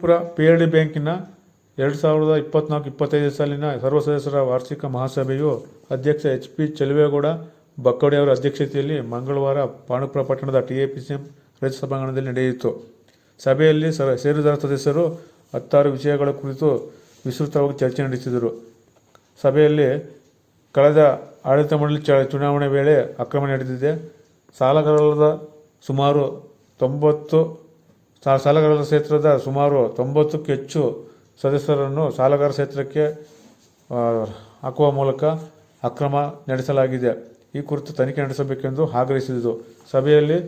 ಪುರ P L D ಬ್ಯಾಂಕಿನ ಎರಡು ಸಾವಿರದ ಇಪ್ಪತ್ನಾಲ್ಕು ಇಪ್ಪತ್ತೈದು ಸಾಲಿನ ಸರ್ವ ಸದಸ್ಯರ ವಾರ್ಷಿಕ ಮಹಾಸಭೆಯು ಅಧ್ಯಕ್ಷ ಎಚ್ ಪಿ ಚೆಲುವೇಗೌಡ, ಬಕ್ಕೋಡೆ ಅವರ ಅಧ್ಯಕ್ಷತೆಯಲ್ಲಿ ಮಂಗಳವಾರ ಪಾಣುಪುರ ಪಟ್ಟಣದ T A P C M ರೈತ ಸಭಾಂಗಣದಲ್ಲಿ ನಡೆಯಿತು. ಸಭೆಯಲ್ಲಿ ಸರ ಸೇರಿದಾರ ಸದಸ್ಯರು ಹತ್ತಾರು ವಿಷಯಗಳ ಕುರಿತು ವಿಸ್ತೃತವಾಗಿ ಚರ್ಚೆ ನಡೆಸಿದರು. ಸಭೆಯಲ್ಲಿ ಕಳೆದ ಆಡಳಿತ ಮಂಡಳಿ ಚುನಾವಣೆ ವೇಳೆ ಅಕ್ರಮ ನಡೆದಿದೆ. ಸಾಲಗಾರರ ಸುಮಾರು ತೊಂಬತ್ತು ಸಾಲಗಾರರ ಕ್ಷೇತ್ರದ ಸುಮಾರು ತೊಂಬತ್ತಕ್ಕೂ ಹೆಚ್ಚು ಸದಸ್ಯರನ್ನು ಸಾಲಗಾರ ಕ್ಷೇತ್ರಕ್ಕೆ ಹಾಕುವ ಮೂಲಕ ಅಕ್ರಮ ನಡೆಸಲಾಗಿದೆ. ಈ ಕುರಿತು ತನಿಖೆ ನಡೆಸಬೇಕೆಂದು ಆಗ್ರಹಿಸಿದರು ಸಭೆಯಲ್ಲಿ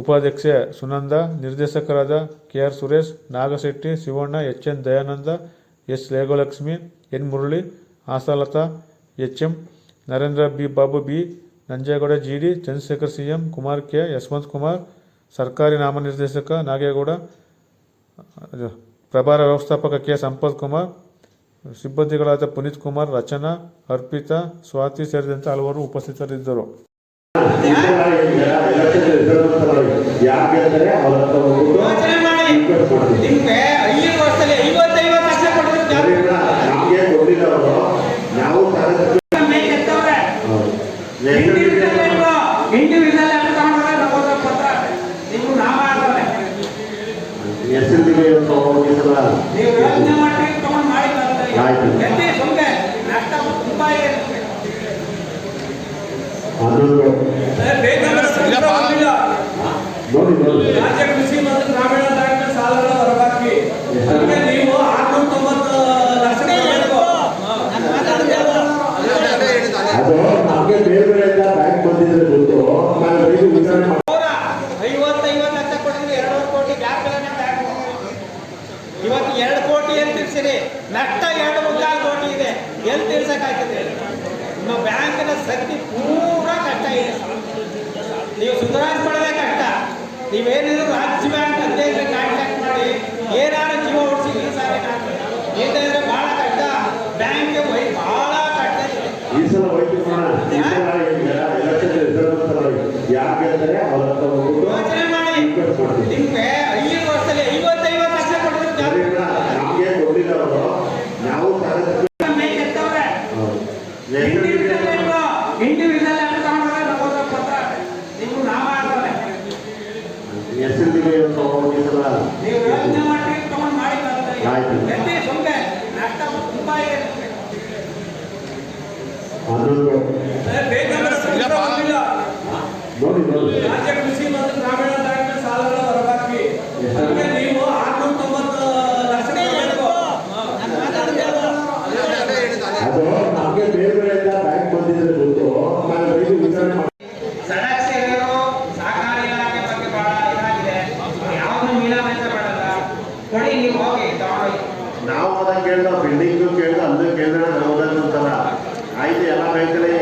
ಉಪಾಧ್ಯಕ್ಷೆ ಸುನಂದ, ನಿರ್ದೇಶಕರಾದ K R Suresh, Nagashetty, Shivanna H N Dayananda, S Legolakshmi, N Murali Asalatha H M Narendra B, Babu B, Nanjegowda G D Chandrashekar C M Kumar K, Yashwanth Kumar ಸರ್ಕಾರಿ ನಾಮನಿರ್ದೇಶಕ ನಾಗೇಗೌಡ ಅದು ಪ್ರಭಾರ ವ್ಯವಸ್ಥಾಪಕ ಕೆ ಸಂಪತ್ ಕುಮಾರ್ ಸಿಬ್ಬಂದಿಗಳಾದ ಪುನೀತ್ ಕುಮಾರ್ ರಚನಾ ಅರ್ಪಿತಾ ಸ್ವಾತಿ ಸೇರಿದಂತೆ ಹಲವರು ಉಪಸ್ಥಿತರಿದ್ದರು. ಯಾರು ಗೆಲ್ತಾರೆ ಅವ್ರ ಹತ್ರ ಹೋಗ್ಬಿಟ್ಟು ಯೋಚನೆ ಮಾಡಿ request ಮಾಡ್ತೀವಿ. ನಿಮ್ಗೆ ಐದು ವರ್ಷದಲ್ಲಿ ಐವತ್ತೈವತ್ತು ಲಕ್ಷ ಕೊಟ್ಟಿದ್ರು ಜಾಬ್ ಸರಿನಾ? ನಮ್ಗೆ ಕೊಡ್ಲಿಲ್ಲ ಅವರು ನಾವು ಸದಸ್ಯರು ಮೇಲೆ ಎತ್ತವ್ರೆ. ಹೌದು. ಇಂಡಿವಿಜುವಲ್ ಇಲ್ವೋ? ಇಂಡಿವಿಜುವಲ್ ಅಂತ ತಗೊಂಡ್ರೆ ನಮ್ಮದು ಪತ್ರ ನೀವು ನಾಮ ಹಾಕವ್ರೆ. ಹೆಸರಿಗೆ ಒಂದು ಹೋಗಿಸಲ್ಲ ನೀವು ಯೋಚನೆ ಮಾಡಿ ತಗೊಂಡು ಮಾಡಿ ಬರ್ತದೆ. ಆಯ್ತು. ಎಲ್ಲಿ ಸುಮ್ನೆ ನಷ್ಟ ತುಂಬಾ ಇದೆ. ಅದೊಂದು ನೋಡಿ ನೋಡಿ. ರಾಜ್ಯ ಕೃಷಿ ಮತ್ತು ಗ್ರಾಮೀಣ ಬ್ಯಾಂಕ್ ಸಾಲಗಳ ಹೊರಬಾಕಿ. ನೀವು ಆರ್ನೂರ ತೊಂಬತ್ತು ಲಕ್ಷ. ಅದು ನಮಗೆ ಬೇರೆ ಬೇರೆ ಬ್ಯಾಂಕ್ ಬಂದಿದ್ರೆ ದುಡ್ಡು ನಾನು ರೈತ ವಿತರಣೆ ಮಾಡಿ ಅವರ ಐವತ್ತೈವತ್ತು ಲಕ್ಷ ಕೊಟ್ಟಿದ್ರೆ ಎರಡೂವರೆ ಕೋಟಿ ಬ್ಯಾಂಕ್ಗಳನ್ನ ಬ್ಯಾಂಕ್ ಇವತ್ತು ಎರಡು ಕೋಟಿ ಎಲ್ಲಿ ತಿರ್ಸಿರಿ? ನಷ್ಟ ಎರಡು ಮುಕ್ಕಾಲು ಕೋಟಿ ಇದೆ. ಎಲ್ಲಿ ತೀರ್ಸಕ್ಕಾಗ್ತದೆ? ನಿಮ್ಮ ಬ್ಯಾಂಕಿನ ಶಕ್ತಿ ಪೂರ ಕಷ್ಟ ಇದೆ ನೀವು ಸುಧಾರಣೆ ಕಷ್ಟ ನೀವೇನಿದ್ರು ರಾಜ್ಯ ಬ್ಯಾಂಕ್ ಅಧ್ಯಕ್ಷ ಕಾಂಟ್ಯಾಕ್ಟ್ ಮಾಡಿ ಏನಾದ್ರು ಜೀವ ಓಡಿಸಿ ಈ ಸಾರಿ ನಾನು ಬಹಳ ಕಷ್ಟ. ಬ್ಯಾಂಕ್ಗೆ ವೈ ಭಾಳ ಕಷ್ಟ ಈ ಸಲ ಹೋಗ್ಬಿಟ್ಟು ಯೋಚನೆ ಮಾಡಿ. ನಿಮ್ಗೆ ಐದು ವರ್ಷದಲ್ಲಿ ಐವತ್ತೈವತ್ತು ಲಕ್ಷ ನಾವು ಸದಸ್ಯರು ಮೇಲೆ ಎತ್ತವ್ರೆ. ಹೌದು. ಇಂಡಿವಿಜುವಲ್ ಇಲ್ವೋ? ಇಂಡಿವಿಜುವಲ್ ಅಂತ ತಗೊಂಡ್ರೆ ನಮ್ಮದು ಪತ್ರ ನೀವು ನಾಮ ಹಾಕವ್ರೆ. ಹೆಸರಿಗೆ ಒಂದು ಹೋಗಿಸಲ್ಲ ನೀವು ಯೋಚನೆ ಮಾಡಿ ತಗೊಂಡು ಮಾಡಿ ಬರ್ತದೆ. ಆಯ್ತು. ಎಲ್ಲಿ ಸುಮ್ನೆ ನಷ್ಟ ತುಂಬಾ ಇದೆ. ರಾಜ್ಯ ಕೃಷಿ ಮತ್ತು ನೀವು. ಅದು ನಮಗೆ ಬ್ಯಾಂಕ್ ನಾವು ಅದನ್ನ ಕೇಳ್ದ ಬಿಲ್ಡಿಂಗ್ ಕೇಳ್ದ ಅಂದ್ರೆ ಕೇಳಿದ್ರೆ ನಾವು ಹೋದಾಗ ಅಂತಾರ ಆಯ್ತು ಎಲ್ಲ ಬ್ಯಾಂಕಲ್ಲಿ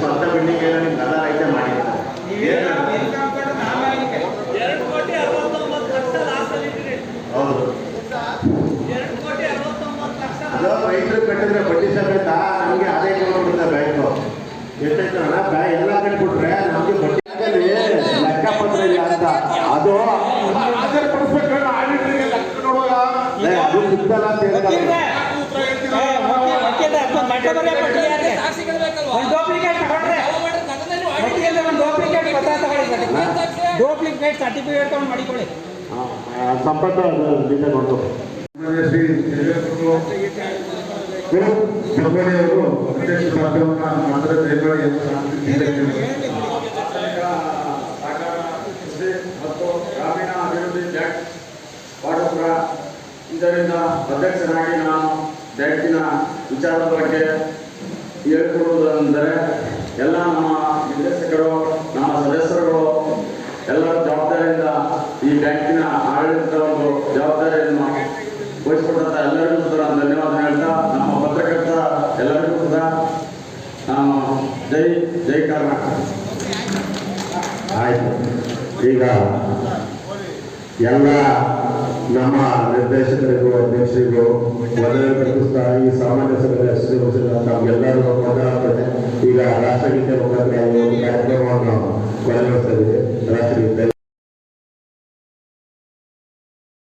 ಸ್ವಂತ ಬಿಲ್ಡಿಂಗ್ ಏನೋ ನಿಮ್ಗೆ ಎಲ್ಲ ರೈತ ಮಾಡಿರ್ತಾರೆ ನೀವೇನೋ ಇನ್ಕಮ್ ಕೊಟ್ಟು ನಾವೇ ಇದಕ್ಕೆ. ಎರಡು ಕೋಟಿ ಅರವತ್ತೊಂಬತ್ತು ಲಕ್ಷ ಲಾಸ್ ಅಲ್ಲಿ ಇಟ್ರಿ ಹೌದು ಎರಡು ಕೋಟಿ ಅರವತ್ತೊಂಬತ್ತು ಲಕ್ಷ ಅದು ರೈತರು ಕಟ್ಟಿದ್ರೆ ಬಡ್ಡಿ ಸಮೇತ ನಮಗೆ ಅದೇ ಕೊಡ್ತಾರೆ ಬ್ಯಾಂಕು. ಎಷ್ಟೈತೆ ಹಣ ಬ್ಯಾ ಎಲ್ಲ ಕಟ್ಬಿಟ್ರೆ ನಮಗೆ ಬಡ್ಡಿ ಲೆಕ್ಕ ಲೆಕ್ಕಪತ್ರ ಇಲ್ಲ ಅಂತ. ಅದು ಅದು ಸಿಗ್ತಲ್ಲ ಅಂತ ಹೇಳ್ತಾರೆ. ಡೂಪ್ಲಿಕೇಟ್ ಸರ್ಟಿಫಿಕೇಟ್ ತಗೊಂಡು ಮಾಡಿಕೊಳ್ಳಿ. ಸಂಪತ್ತು ನಿಂದ ನೋಡು ಶ್ರೀ ಕಂಪನಿಯವರು ಅಧ್ಯಕ್ಷ ಪದವನ್ನು ಮಾತ್ರ. ಮತ್ತು ಗ್ರಾಮೀಣ ಅಭಿವೃದ್ಧಿ ಬ್ಯಾಂಕ್ ಇದರಿಂದ ಅಧ್ಯಕ್ಷನಾಗಿ ನಾನು ಬ್ಯಾಂಕಿನ ವಿಚಾರದ ಬಗ್ಗೆ ಹೇಳ್ಕೊಡುವುದೆಂದರೆ ಆಯ್ತು. ಈಗ ಎಲ್ಲ ನಮ್ಮ ನಿರ್ದೇಶಕರಿಗೂ ಅಧ್ಯಕ್ಷರಿಗೂ ಮೊದಲನೇ ಕಲ್ಪಿಸ್ತಾ ಈ ಸಾಮಾನ್ಯ ಹೆಸರು ತಮ್ಗೆಲ್ಲರಿಗೂ